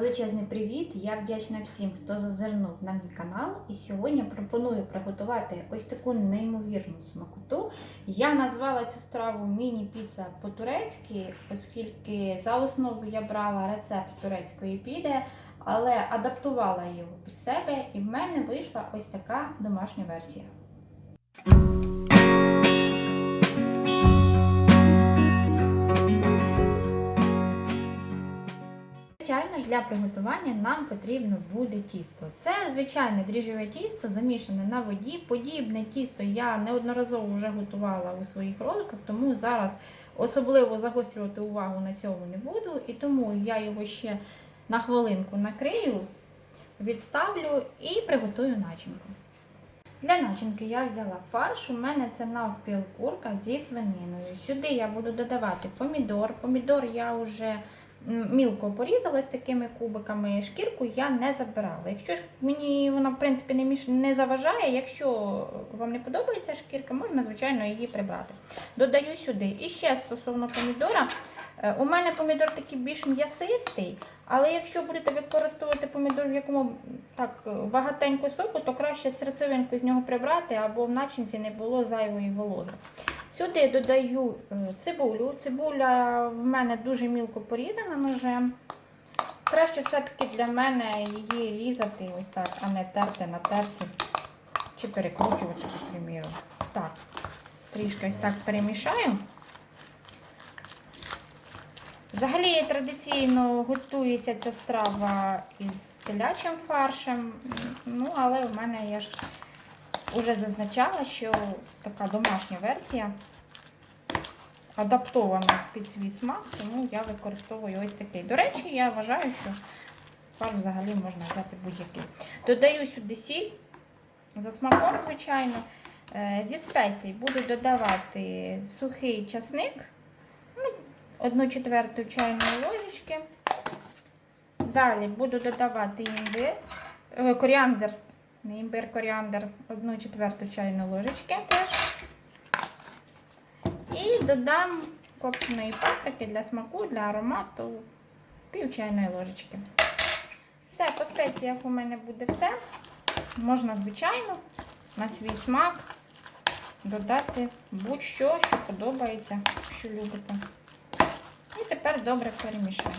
Величезний привіт! Я вдячна всім, хто зазирнув на мій канал. І сьогодні пропоную приготувати ось таку неймовірну смакоту. Я назвала цю страву міні-піца по-турецьки, оскільки за основу я брала рецепт турецької піди, але адаптувала його під себе, і в мене вийшла ось така домашня версія. Звичайно ж, для приготування нам потрібно буде тісто. Це звичайне дріжджове тісто, замішане на воді. Подібне тісто я неодноразово вже готувала у своїх роликах, тому зараз особливо загострювати увагу на цьому не буду. І тому я його ще на хвилинку накрию, відставлю і приготую начинку. Для начинки я взяла фарш. У мене це навпіл курка зі свининою. Сюди я буду додавати помідор. Помідор я вже мілко порізала з такими кубиками. Шкірку я не забирала. Якщо ж мені вона в принципі не міш... не заважає, якщо вам не подобається шкірка, можна, звичайно, її прибрати. Додаю сюди. І ще стосовно помідора. Е, У мене помідор такий більш м'ясистий, але якщо будете використовувати помідор, в якому так багатенько соку, то краще серцевинку з нього прибрати, або в начинці не було зайвої вологи. Сюди додаю цибулю. Цибуля в мене дуже мілко порізана ножем. Краще все-таки для мене її різати ось так, а не терти на терці чи перекручувати, приміру. Так, трішки ось так перемішаю. Взагалі традиційно готується ця страва із телячим фаршем. Ну, але в мене я ж вже зазначала, що така домашня версія адаптована під свій смак, тому я використовую ось такий. До речі, я вважаю, що фарш взагалі можна взяти будь-який. Додаю сюди сіль за смаком, звичайно. Е, Зі спецій буду додавати сухий часник, ну, 1 четверту чайної ложечки. Далі буду додавати імбир, е, коріандр, імбир, коріандр, 1 четверту чайної ложечки теж. І додам копченої паприки для смаку, для аромату пів чайної ложечки. Все, по спеціях у мене буде все. Можна, звичайно, на свій смак додати будь-що, що подобається, що любите. І тепер добре перемішаю.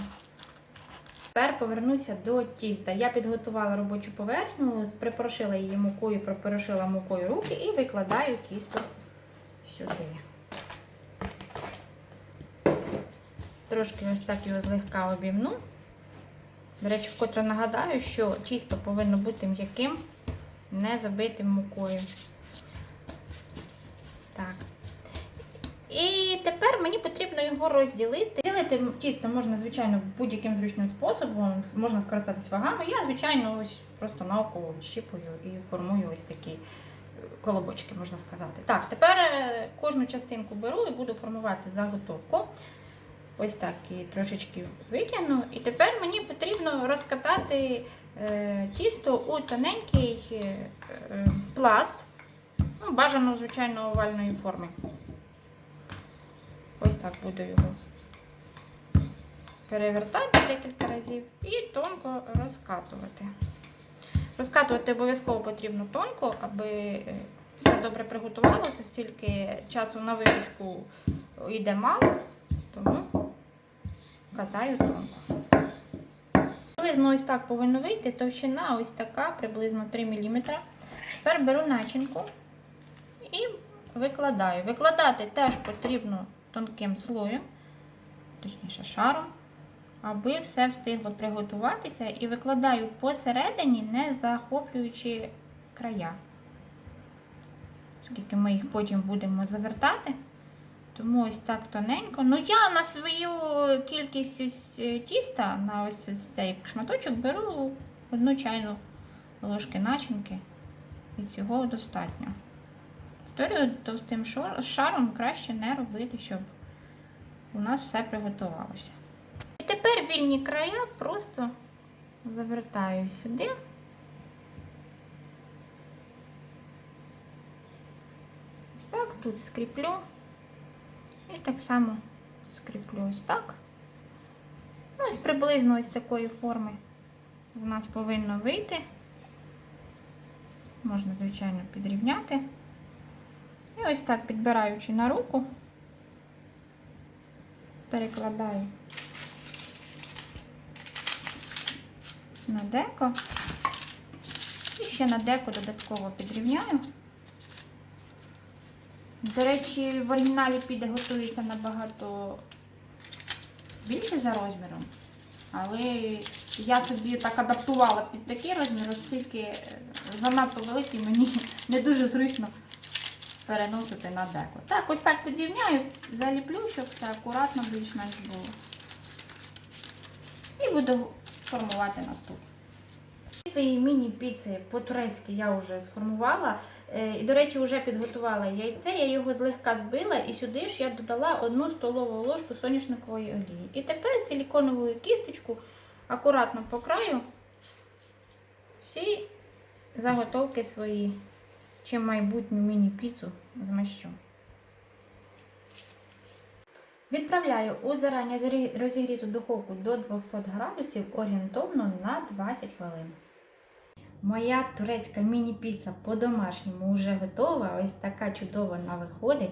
Тепер повернуся до тіста. Я підготувала робочу поверхню, припорошила її мукою, пропорошила мукою руки і викладаю тісто сюди. Трошки ось так його злегка обімну. До речі, вкотре нагадаю, що тісто повинно бути м'яким, не забитим мукою. Так. І тепер мені потрібно його розділити. Ділити тісто можна, звичайно, будь-яким зручним способом, можна скористатися вагами. Я, звичайно, ось просто на око щіпую і формую ось такі колобочки, можна сказати. Так, тепер е, кожну частинку беру і буду формувати заготовку. Ось так і трошечки витягну. І тепер мені потрібно розкатати е, тісто у тоненький е, е, пласт, ну, бажано, звичайно, овальної форми. Ось так буду його перевертати декілька разів і тонко розкатувати. Розкатувати обов'язково потрібно тонко, аби е, все добре приготувалося, стільки часу на випічку йде мало, тому катаю тонко. Приблизно ось так повинно вийти, товщина ось така, приблизно 3 мм. Тепер беру начинку і викладаю. Викладати теж потрібно тонким слоєм, точніше шаром, аби все встигло приготуватися. І викладаю посередині, не захоплюючи края. Оскільки ми їх потім будемо завертати. Тому ось так тоненько. Ну, я на свою кількість ось тіста, на ось, ось цей шматочок беру одну чайну ложки начинки. І цього достатньо. Товстим шаром краще не робити, щоб у нас все приготувалося. І тепер вільні края просто завертаю сюди. Ось так, тут скріплю. І так само скріплю ось так. Ну, ось приблизно ось такої форми в нас повинно вийти. Можна, звичайно, підрівняти. І ось так, підбираючи на руку, перекладаю на деко. І ще на деко додатково підрівняю. До речі, в оригіналі піде готується набагато більше за розміром. Але я собі так адаптувала під такий розмір, оскільки е, занадто великий мені не дуже зручно переносити на деко. Так, ось так підрівняю, заліплю, щоб все акуратно більш-менш було. І буду формувати наступне. Свої міні-піци по-турецьки я вже сформувала. Е, І, до речі, вже підготувала яйце, я його злегка збила і сюди ж я додала одну столову ложку соняшникової олії. І тепер силіконовою кісточку акуратно по краю всі заготовки свої, чи майбутню міні-піцу змащу. Відправляю у зарані розігріту духовку до 200 градусів орієнтовно на 20 хвилин. Моя турецька міні-піца по-домашньому вже готова. Ось така чудова вона виходить.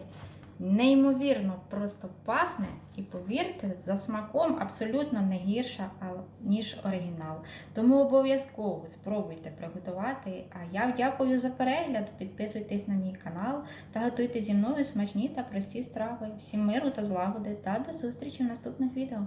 Неймовірно просто пахне і повірте, за смаком абсолютно не гірша, ніж оригінал. Тому обов'язково спробуйте приготувати. А я дякую за перегляд. Підписуйтесь на мій канал та готуйте зі мною смачні та прості страви. Всім миру та злагоди та до зустрічі в наступних відео.